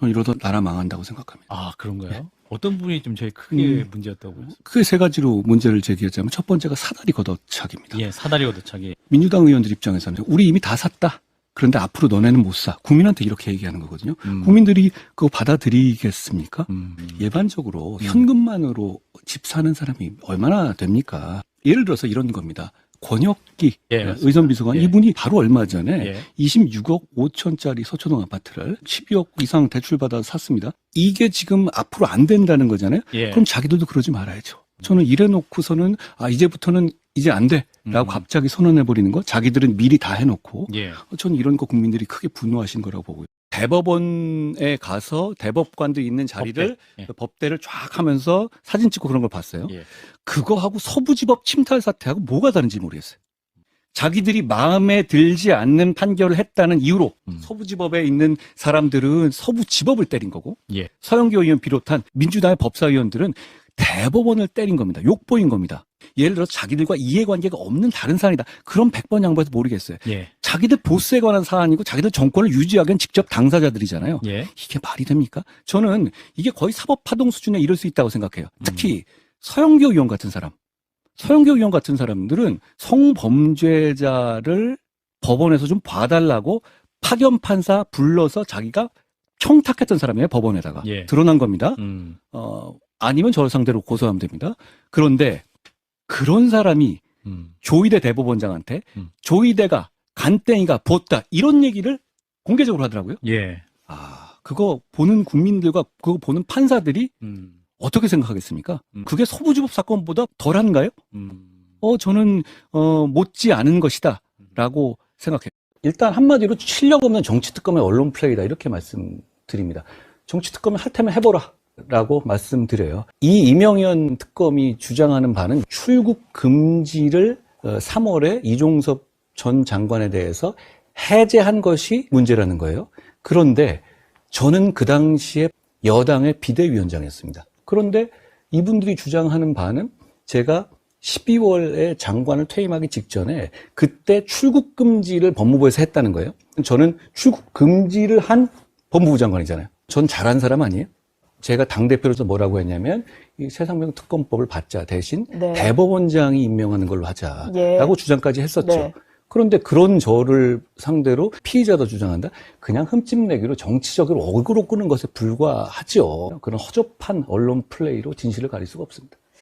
저는 이러다 나라 망한다고 생각합니다. 아, 그런가요? 어떤 부분이 좀 제일 크게 음. 문제였다고 보세요? 크게 세 가지로 문제를 제기했자면 첫 번째가 사다리 걷어차기입니다. 예, 사다리 걷어차기. 민주당 의원들 입장에서는 우리 이미 다 샀다. 그런데 앞으로 너네는 못 사. 국민한테 이렇게 얘기하는 거거든요. 음. 국민들이 그거 받아들이겠습니까? 음. 예반적으로 현금만으로 집 사는 사람이 얼마나 됩니까? 예를 들어서 이런 겁니다. 권혁기 예, 맞습니다. 의전 비서관 예. 이분이 바로 얼마 전에 예. 26억 5천짜리 서초동 아파트를 12억 이상 대출받아 샀습니다. 이게 지금 앞으로 안 된다는 거잖아요. 예. 그럼 자기들도 그러지 말아야죠. 저는 이래 놓고서는 아 이제부터는 이제 안 돼라고 음. 갑자기 선언해 버리는 거 자기들은 미리 다 해놓고 예. 저는 이런 거 국민들이 크게 분노하신 거라고 보고요. 대법원에 가서 대법관도 있는 자리를 법대. 예. 그 법대를 쫙 하면서 사진 찍고 그런 걸 봤어요. 예. 그거하고 서부지법 침탈 사태하고 뭐가 다른지 모르겠어요. 자기들이 마음에 들지 않는 판결을 했다는 이유로 음. 서부지법에 있는 사람들은 서부지법을 때린 거고 예. 서영교 의원 비롯한 민주당의 법사위원들은 대법원을 때린 겁니다. 욕보인 겁니다. 예를 들어 서 자기들과 이해관계가 없는 다른 사안이다. 그럼 100번 양보해서 모르겠어요. 예. 자기들 보스에 관한 사안이고 자기들 정권을 유지하기 위한 직접 당사자들이잖아요. 예. 이게 말이 됩니까? 저는 이게 거의 사법 파동 수준에 이를 수 있다고 생각해요. 음. 특히 서영교 의원 같은 사람. 서영교 의원 같은 사람들은 성범죄자를 법원에서 좀 봐달라고 파견 판사 불러서 자기가 청탁했던 사람이에요, 법원에다가. 예. 드러난 겁니다. 음. 어, 아니면 저 상대로 고소하면 됩니다. 그런데 그런 사람이 음. 조이대 대법원장한테 음. 조이대가 간땡이가 보다 이런 얘기를 공개적으로 하더라고요. 예. 아, 그거 보는 국민들과 그거 보는 판사들이 음. 어떻게 생각하겠습니까? 음. 그게 서부지법 사건보다 덜한가요? 음. 어, 저는 어, 못지 않은 것이다라고 생각해요. 일단 한마디로 실력 없는 정치 특검의 언론 플레이다 이렇게 말씀드립니다. 정치 특검이 할 테면 해보라. 라고 말씀드려요. 이 이명현 특검이 주장하는 바는 출국 금지를 3월에 이종섭 전 장관에 대해서 해제한 것이 문제라는 거예요. 그런데 저는 그 당시에 여당의 비대위원장이었습니다. 그런데 이분들이 주장하는 바는 제가 12월에 장관을 퇴임하기 직전에 그때 출국 금지를 법무부에서 했다는 거예요. 저는 출국 금지를 한 법무부 장관이잖아요. 전 잘한 사람 아니에요? 제가 당대표로서 뭐라고 했냐면 이 세상명 특검법을 받자 대신 네. 대법원장이 임명하는 걸로 하자라고 예. 주장까지 했었죠. 네. 그런데 그런 저를 상대로 피의자도 주장한다? 그냥 흠집내기로 정치적으로 어그로 끄는 것에 불과하죠. 그런 허접한 언론 플레이로 진실을 가릴 수가 없습니다.